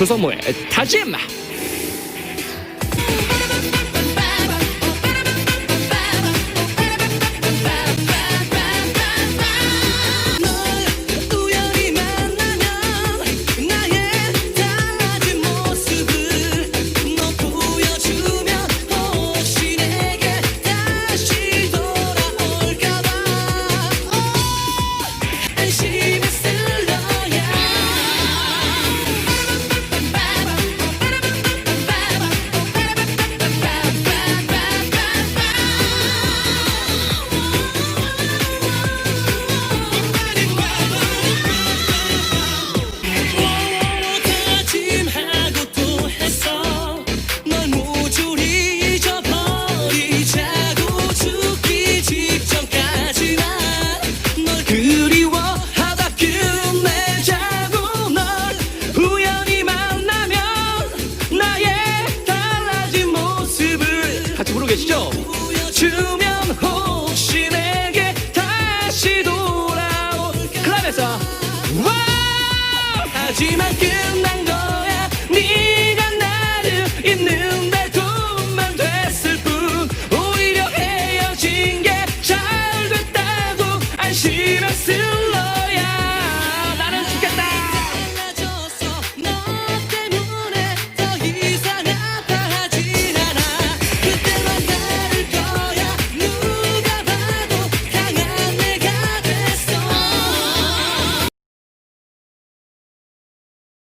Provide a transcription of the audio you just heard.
就算没，他见吧。 계시죠? 주면 혹시 내게 다시 돌아올 클럽에서 와 하지만 끝난 거야. 네가 나를 잊는데 돈만 됐을 뿐. 오히려 헤어진 게 잘 됐다고 안심했을